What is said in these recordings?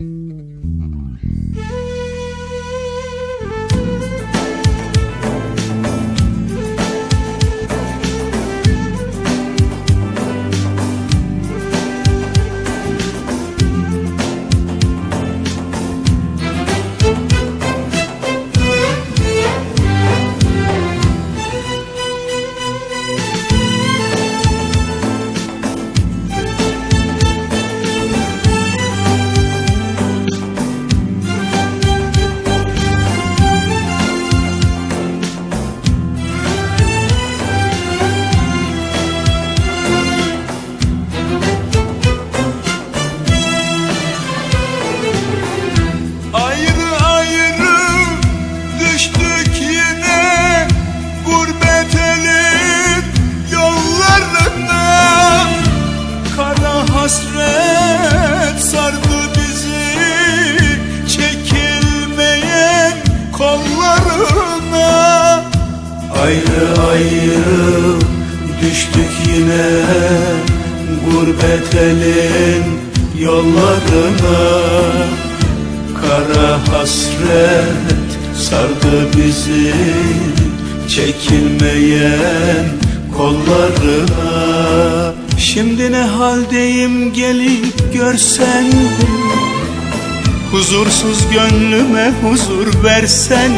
Ayrı Ayrı ayrı düştük yine gurbet elin yollarına. Kara hasret sardı bizi çekilmeyen kollarına. Şimdi ne haldeyim gelip görsen Huzursuz gönlüme huzur versen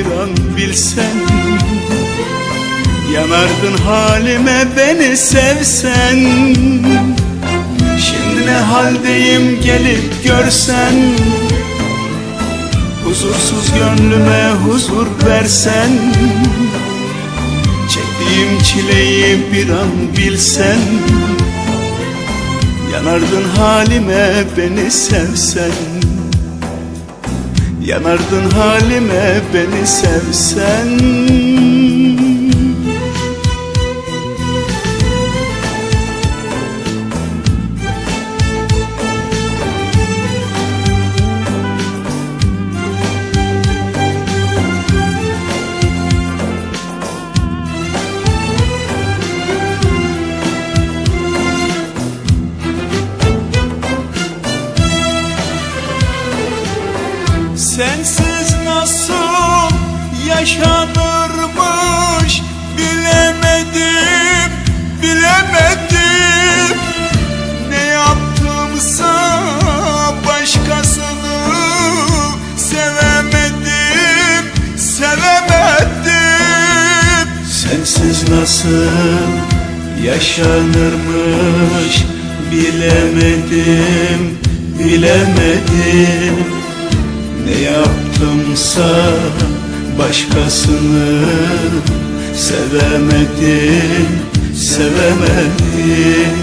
bir an bilsen Yanardın halime beni sevsen. Şimdi ne haldeyim gelip görsen Huzursuz gönlüme huzur versen. Çektiğim çileyi bir an bilsen Yanardın halime beni sevsen Yanardın halime beni sevsen Sensiz nasıl yaşanırmış bilemedim, bilemedim. Ne yaptımsa başkasını sevemedim, sevemedim. Sensiz nasıl yaşanırmış bilemedim, bilemedim yaptımsa başkasını sevemedim, sevemedim.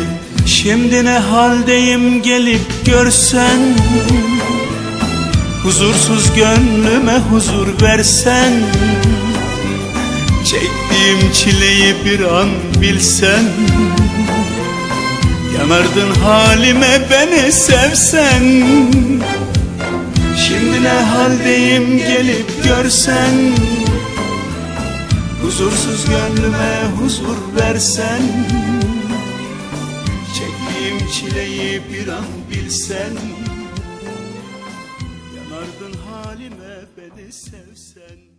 Şimdi ne haldeyim gelip görsen Huzursuz gönlüme huzur versen Çektiğim çileyi bir an bilsen Yanardın halime beni sevsen Şimdi ne haldeyim gelip görsen Huzursuz gönlüme huzur versen Çektiğim çileyi bir an bilsen Yanardın halime beni sevsen.